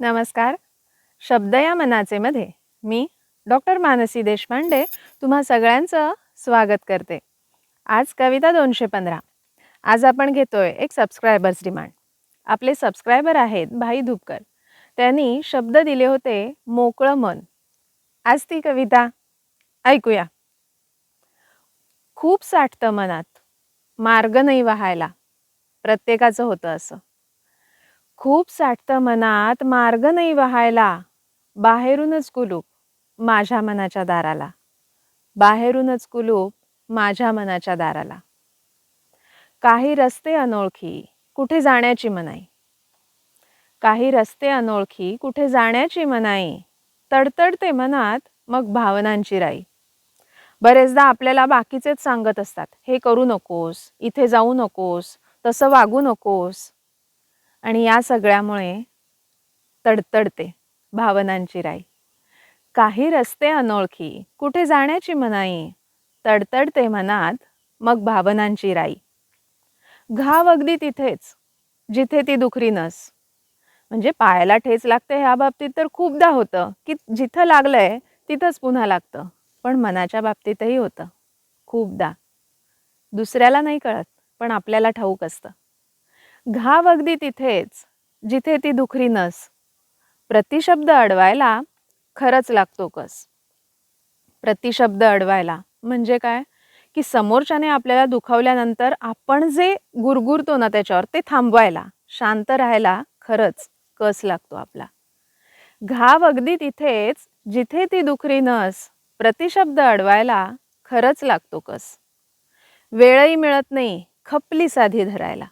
नमस्कार. शब्द या मनाचे मध्ये मी डॉक्टर मानसी देशपांडे तुम्हा सगळ्यांचं स्वागत करते. आज कविता दोनशे पंधरा. आज आपण घेतोय एक सबस्क्रायबर्स डिमांड आपले सबस्क्रायबर आहेत भाई धुपकर. त्यांनी शब्द दिले होते मोकळं मन. आज ती कविता. ऐकूया. खूप साठतं मनात. मार्ग नाही व्हायला. प्रत्येकाचं होतं असं. खूप साठतं मनात मार्ग नाही व्हायला. बाहेरूनच कुलूप माझ्या मनाच्या दाराला. बाहेरूनच कुलूप माझ्या मनाच्या दाराला. काही रस्ते अनोळखी कुठे जाण्याची मनाई. काही रस्ते अनोळखी कुठे जाण्याची मनाई. तडतडते मनात मग भावनांची राई. बरेचदा आपल्याला बाकीचेच सांगत असतात हे करू नकोस इथे जाऊ नकोस तसं वागू नकोस. आणि या सगळ्यामुळे तडतडते भावनांची राई. काही रस्ते अनोळखी कुठे जाण्याची मनाई तडतडते मनात मग भावनांची राई. घाव अगदी तिथेच जिथे ती दुखरी नस. म्हणजे पायाला ठेच लागते ह्या बाबतीत तर खूपदा होतं की जिथं लागलंय तिथंच पुन्हा लागतं पण मनाच्या बाबतीतही होतं खूपदा. दुसऱ्याला नाही कळत पण आपल्याला ठाऊक असतं. घाव अगदी तिथेच जिथे ती दुखरी नस. प्रतिशब्द अडवायला खरंच लागतो कस. प्रतिशब्द अडवायला म्हणजे काय? की समोरच्याने आपल्याला दुखावल्यानंतर आपण जे गुरगुरतो ना त्याच्यावर ते थांबवायला शांत राहायला खरंच कस लागतो आपला. घाव अगदी तिथेच जिथे ती दुखरी नस प्रतिशब्द अडवायला खरंच लागतो कस. वेळही मिळत नाही खपली साधी धरायला.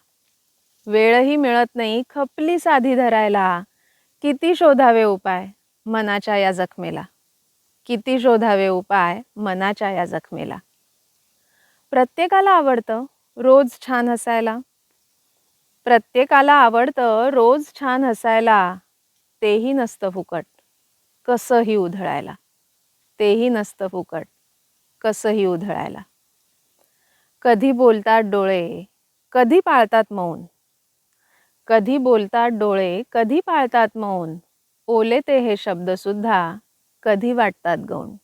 वेळही मिळत नाही खपली साधी धरायला. किती शोधावे उपाय? मनाच्या या जखमेला. किती शोधावे उपाय? मनाच्या या जखमेला. प्रत्येकाला आवडतं रोज छान हसायला. प्रत्येकाला आवडतं रोज छान हसायला. तेही नसतं फुकट. कसंही उधळायला. तेही नसतं फुकट. कसंही उधळायला. कधी बोलतात डोळे कधी पाळतात मौन. कधी बोलतात डोळे कधी पाळतात मौन. ओले ते हे शब्दसुद्धा कधी वाटतात गौण.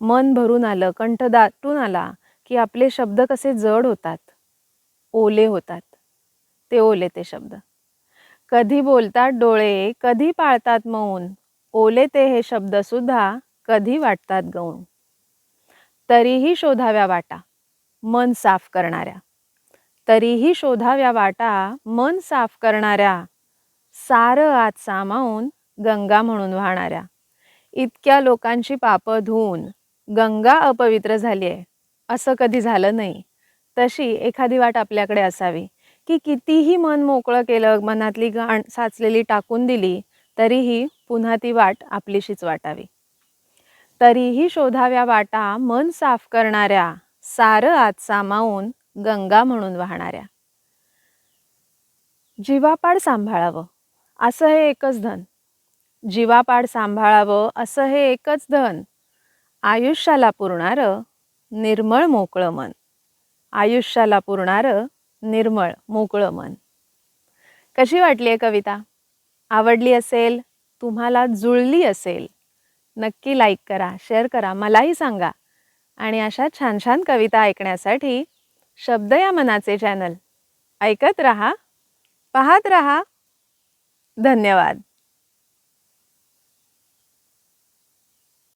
मन भरून आलं कंठ दाटून आला की आपले शब्द कसे जड होतात. ओले होतात. ते ओले ते शब्द. कधी बोलतात डोळे कधी पाळतात मौन. ओले ते हे शब्दसुद्धा कधी वाटतात गौण. तरीही शोधाव्या वाटा. मन साफ करणाऱ्या. तरीही शोधाव्या वाटा मन साफ करणाऱ्या सारं आत सामावून गंगा म्हणून वाहणाऱ्या. इतक्या लोकांची पापं धुवून गंगा अपवित्र झाली आहे असं कधी झालं नाही. तशी एखादी वाट आपल्याकडे असावी की कितीही मन मोकळं केलं मनातली घाण साचलेली टाकून दिली तरीही पुन्हा ती वाट आपलीशीच वाटावी. तरीही शोधाव्या वाटा मन साफ करणाऱ्या सारं आत सामावून गंगा म्हणून वाहणाऱ्या. जीवापाड सांभाळावं असं हे एकच धन. जीवापाड सांभाळावं असं हे एकच धन. आयुष्याला पुरणारं निर्मळ मोकळं मन. आयुष्याला पुरणारं निर्मळ मोकळं मन. कशी वाटली आहे कविता? आवडली असेल? तुम्हाला जुळली असेल? नक्की लाईक करा शेअर करा मलाही सांगा. आणि अशा छान छान कविता ऐकण्यासाठी शब्द या मनाचे चॅनल ऐकत रहा पाहत रहा. धन्यवाद.